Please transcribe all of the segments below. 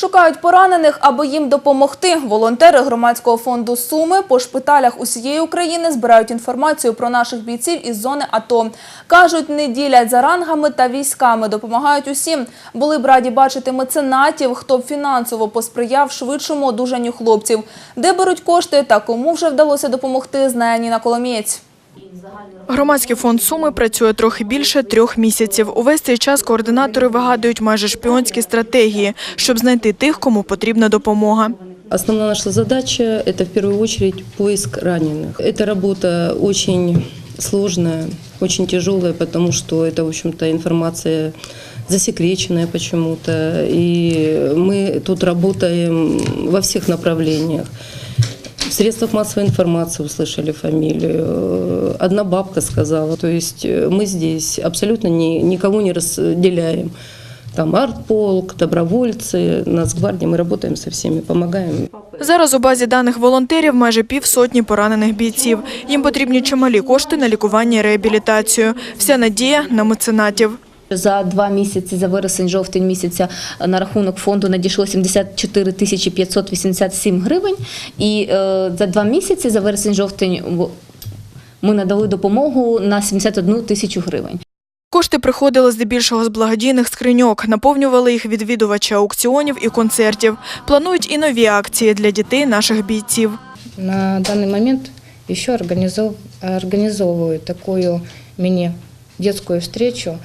Шукають поранених, аби їм допомогти. Волонтери громадського фонду Суми по шпиталях усієї України збирають інформацію про наших бійців із зони АТО. Кажуть, не ділять за рангами та військами, допомагають усім. Були б раді бачити меценатів, хто б фінансово посприяв швидшому одужанню хлопців. Де беруть кошти та кому вже вдалося допомогти, знає Ніна Коломієць. Громадський фонд Суми працює трохи більше трьох місяців. Увесь цей час координатори вигадують майже шпіонські стратегії, щоб знайти тих, кому потрібна допомога. Основная наша задача – это в первую очередь поиск раненых. Эта работа очень сложная, очень тяжелая, потому что это, в общем-то, информация засекреченная почему-то. И мы тут работаем во всех направлениях. В средствах массовой информации услышали фамилию. Э, Одна бабка сказала. То есть э, мы здесь абсолютно ни- никого не разделяем. Там артполк, добровольцы, Нацгвардия. Мы работаем со всеми, помогаем. Зараз у базі даних волонтерів майже півсотні поранених бійців. Їм потрібні чималі кошти на лікування і реабілітацію. Вся надія на меценатів. За два місяці, за вересень-жовтень місяця на рахунок фонду надійшло 74 тисячі 587 гривень. І е, за два місяці, за вересень-жовтень, ми надали допомогу на 71 тисячу гривень. Кошти приходили здебільшого з благодійних скриньок, наповнювали їх відвідувачі аукціонів і концертів. Планують і нові акції для дітей наших бійців. На данный момент еще организов- организовываю такую мини-детскую встречу,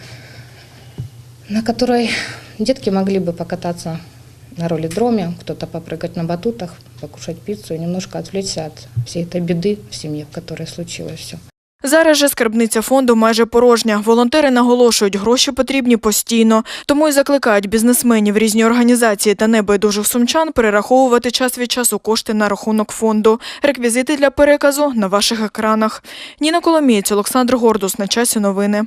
на которой детки могли бы покататься на ролидроме, кто-то попрыгать на батутах, покушать пиццу и немножко отвлечься от всей этой беды в семье, в которой случилось все. Зараз же скарбниця фонду майже порожня. Волонтери наголошують, гроші потрібні постійно. Тому і закликають бізнесменів різні організації та небайдужих сумчан перераховувати час від часу кошти на рахунок фонду. Реквізити для переказу на ваших екранах. Ніна Коломієць, Олександр Гордус. На часі новини.